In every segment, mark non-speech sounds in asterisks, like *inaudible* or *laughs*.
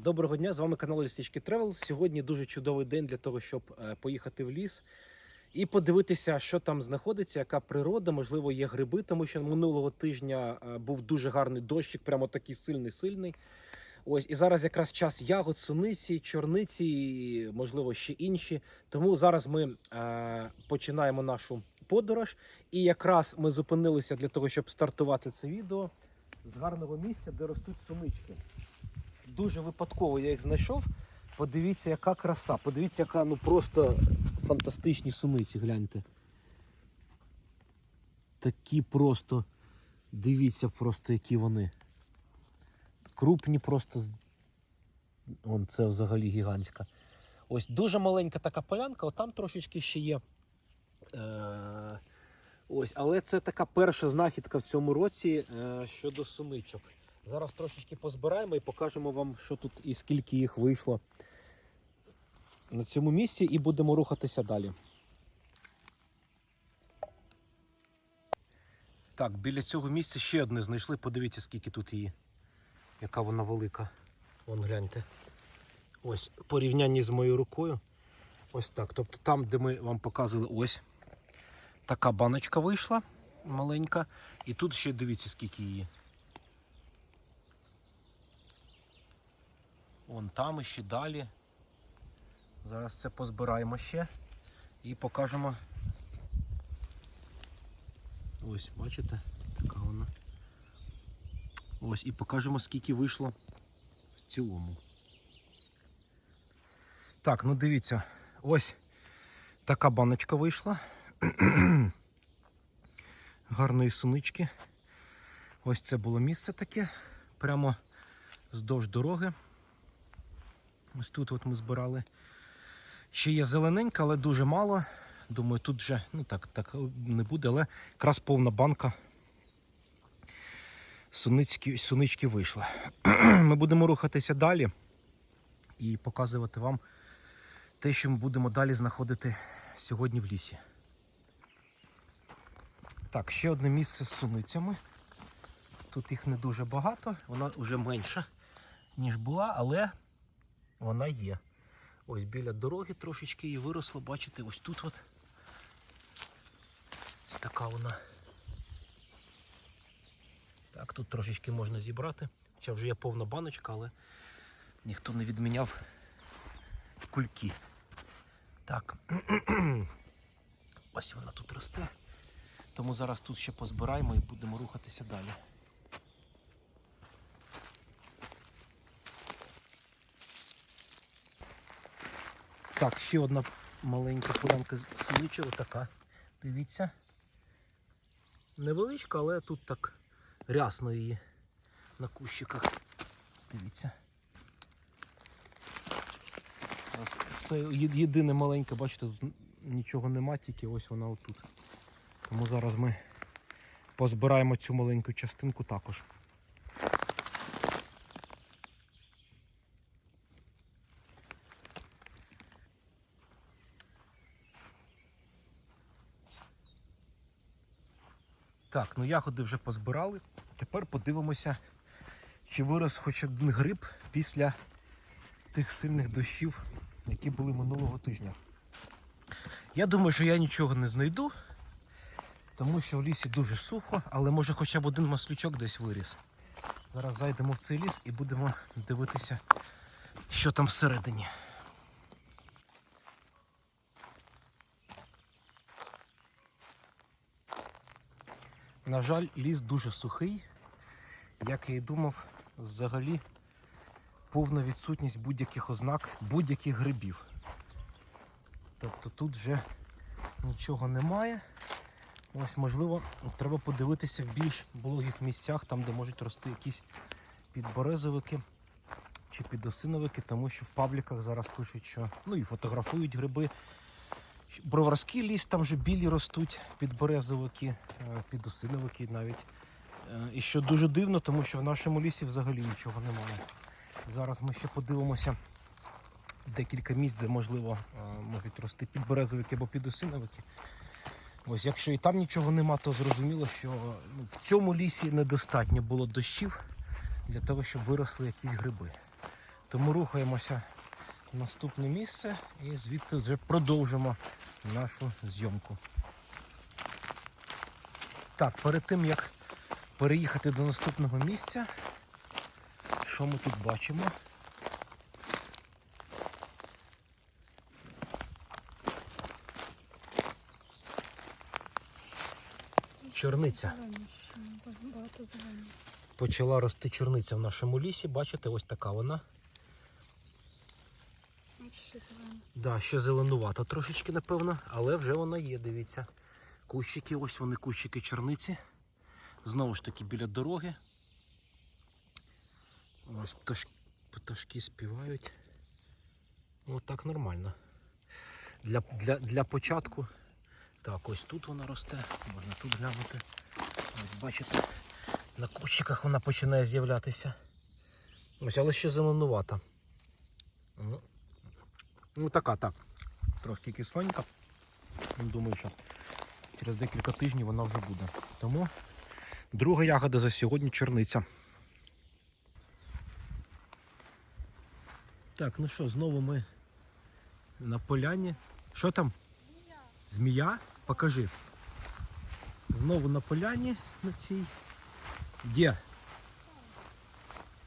Доброго дня, з вами канал Лісічки Тревел. Сьогодні дуже чудовий день для того, щоб е, поїхати в ліс і подивитися, що там знаходиться, яка природа, можливо, є гриби, тому що минулого тижня е, був дуже гарний дощик, прямо такий сильний сильний. Ось і зараз якраз час ягод, суниці, чорниці, і, можливо, ще інші. Тому зараз ми е, починаємо нашу подорож. І якраз ми зупинилися для того, щоб стартувати це відео з гарного місця, де ростуть сунички. Дуже випадково я їх знайшов. Подивіться, яка краса. Подивіться, яка ну просто фантастичні суниці, гляньте. Такі просто. Дивіться просто, які вони. Крупні просто. Вон це взагалі гігантська. Ось дуже маленька така полянка, отам трошечки ще є. Е- ось, але це така перша знахідка в цьому році е- щодо суничок. Зараз трошечки позбираємо і покажемо вам, що тут і скільки їх вийшло на цьому місці, і будемо рухатися далі. Так, біля цього місця ще одне знайшли. Подивіться, скільки тут її. Яка вона велика. Вон гляньте. Ось порівнянні з моєю рукою. Ось так. Тобто там, де ми вам показували, ось така баночка вийшла маленька. І тут ще дивіться, скільки її. Вон там і ще далі. Зараз це позбираємо ще і покажемо. Ось, бачите? Така вона. Ось і покажемо, скільки вийшло в цілому. Так, ну дивіться, ось така баночка вийшла. *clears throat* Гарної сунички. Ось це було місце таке, прямо вздовж дороги. Ось тут от ми збирали. Ще є зелененька, але дуже мало. Думаю, тут вже ну так, так не буде, але якраз повна банка суницькі, сунички вийшла. *clears throat* Ми будемо рухатися далі і показувати вам те, що ми будемо далі знаходити сьогодні в лісі. Так, ще одне місце з суницями. Тут їх не дуже багато, вона вже менша, ніж була, але вона є. Ось біля дороги трошечки її виросло, бачите, ось тут от. Ось така вона. Так, тут трошечки можна зібрати. Хоча вже є повна баночка, але ніхто не відміняв кульки. Так. *clears throat* Ось вона тут росте. Тому зараз тут ще позбираємо і будемо рухатися далі. Так, ще одна маленька полянка з суничок, така. Дивіться. Невеличка, але тут так рясно її на кущиках. Дивіться. Це єдине маленьке, бачите, тут нічого нема, тільки ось вона отут. Тому зараз ми позбираємо цю маленьку частинку також. Так, ну ягоди вже позбирали. Тепер подивимося, чи вирос хоч один гриб після тих сильних дощів, які були минулого тижня. Я думаю, що я нічого не знайду, тому що в лісі дуже сухо, але може хоча б один маслючок десь виріс. Зараз зайдемо в цей ліс і будемо дивитися, що там всередині. На жаль, ліс дуже сухий. Як я і думав, взагалі повна відсутність будь-яких ознак, будь-яких грибів. Тобто тут вже нічого немає. Ось, можливо, треба подивитися в більш вологих місцях, там, де можуть рости якісь підберезовики чи підосиновики, тому що в пабліках зараз пишуть, що ну і фотографують гриби. Броварський ліс, там вже білі ростуть підберезовики, е, підосиновики навіть. Е, І що дуже дивно, тому що в нашому лісі взагалі нічого немає. Зараз ми ще подивимося декілька місць, де можливо е, можуть рости підберезовики або підосиновики. Ось якщо і там нічого нема, то зрозуміло, що ну, в цьому лісі недостатньо було дощів для того, щоб виросли якісь гриби. Тому рухаємося наступне місце і звідти вже продовжимо нашу зйомку. Так, перед тим як переїхати до наступного місця, що ми тут бачимо? Чорниця. Почала рости чорниця в нашому лісі. Бачите, ось така вона. От ще зелені. Да, ще зеленувата трошечки, напевно, але вже вона є, дивіться. Кущики, ось вони кущики чорниці. Знову ж таки біля дороги. Ось пташ... пташки співають. Ну так нормально. Для, для, для початку. Так, ось тут вона росте, можна тут глянути. Ось бачите, на кущиках вона починає з'являтися. Ось, але ще зеленувата. Ну, така, так. Трошки кисленька. Ну, Думаю, що через декілька тижнів вона вже буде. Тому друга ягода за сьогодні чорниця. Так, ну що, знову ми на поляні. Що там? Змія? Покажи. Знову на поляні на цій. Де?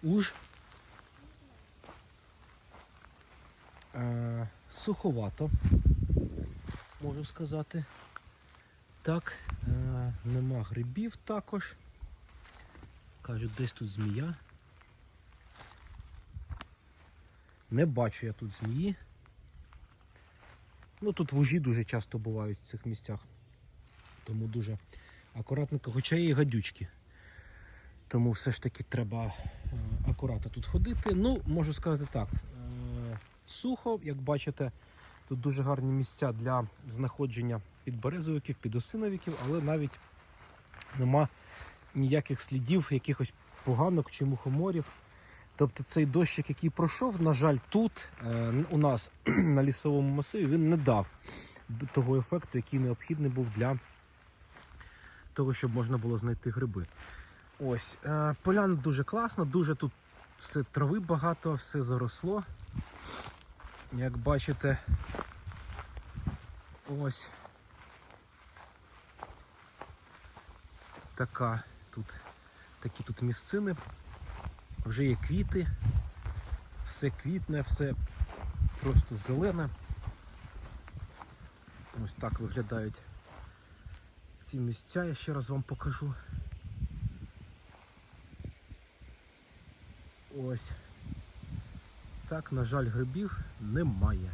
Уж? Е, суховато, можу сказати. Так, е, нема грибів також. Кажуть, десь тут змія. Не бачу я тут змії. Ну тут вужі дуже часто бувають в цих місцях. Тому дуже акуратненько, хоча є і гадючки. Тому все ж таки треба е, акуратно тут ходити. Ну, можу сказати так. Сухо, як бачите, тут дуже гарні місця для знаходження підберезовиків, підосиновиків, але навіть нема ніяких слідів, якихось поганок чи мухоморів. Тобто цей дощик, який пройшов, на жаль, тут е, у нас *clears throat* на лісовому масиві він не дав того ефекту, який необхідний був для того, щоб можна було знайти гриби. Ось, е, поляна дуже класна, дуже тут все трави багато, все заросло. Як бачите, ось така тут такі тут місцини. Вже є квіти, все квітне, все просто зелене. Ось так виглядають ці місця, я ще раз вам покажу. Ось. Так, на жаль, грибів немає.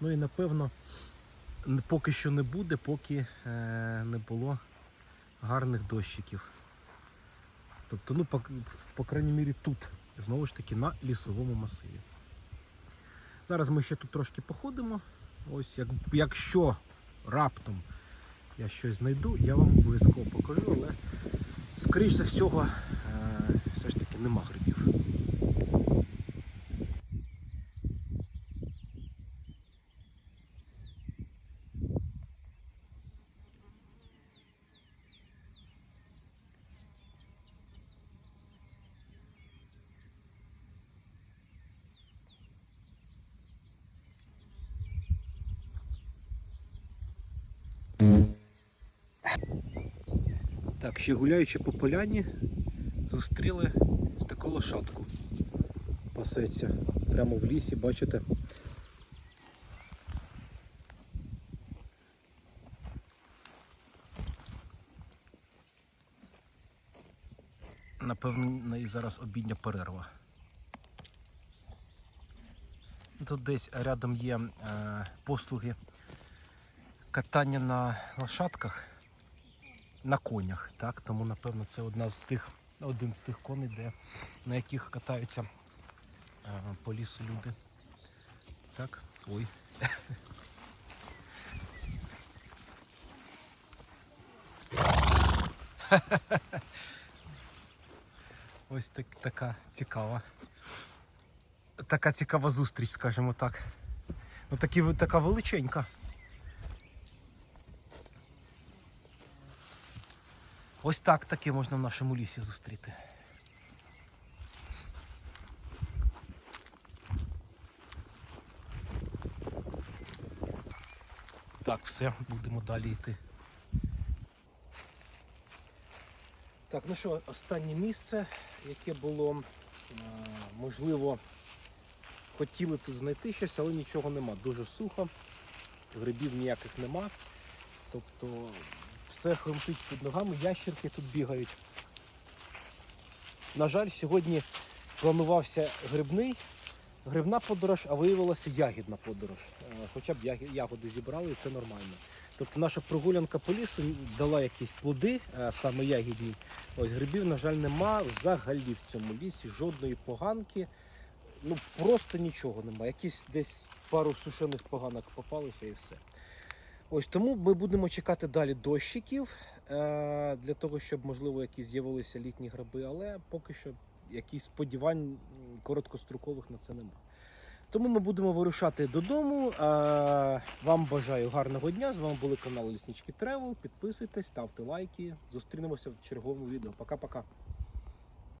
Ну і напевно поки що не буде, поки е, не було гарних дощиків. Тобто, ну, по, по крайній мірі тут, знову ж таки, на лісовому масиві. Зараз ми ще тут трошки походимо. Ось, як, якщо раптом я щось знайду, я вам обов'язково покажу, але скоріш за всього е, все ж таки нема грибів. Так, ще гуляючи по поляні, зустріли ось таку лошадку. Пасеться прямо в лісі, бачите? Напевно, неї зараз обідня перерва. Тут десь рядом є е, послуги катання на лошадках на конях, так? Тому напевно це одна з тих, один з тих коней, де, на яких катаються е, по лісу люди. Так, ой. *laughs* Ось так, така цікава. Така цікава зустріч, скажімо так. Ну такі, така величенька. Ось так таке можна в нашому лісі зустріти. Так, все, будемо далі йти. Так, ну що, останнє місце, яке було, можливо, хотіли тут знайти щось, але нічого нема. Дуже сухо, грибів ніяких нема. Тобто все хрумтить під ногами, ящерки тут бігають. На жаль, сьогодні планувався грибний, грибна подорож, а виявилася ягідна подорож. Е, Хоча б ягоди зібрали, і це нормально. Тобто наша прогулянка по лісу дала якісь плоди, е, саме ягідні. Ось грибів, на жаль, нема взагалі в цьому лісі, жодної поганки. Ну просто нічого нема. Якісь десь пару сушених поганок попалися і все. Ось тому ми будемо чекати далі дощиків е, для того, щоб можливо якісь з'явилися літні гриби, але поки що якісь сподівань короткострокових на це немає. Тому ми будемо вирушати додому. Е, Вам бажаю гарного дня. З вами були канал Ліснички Тревел. Підписуйтесь, ставте лайки. Зустрінемося в черговому відео. Пока-пока.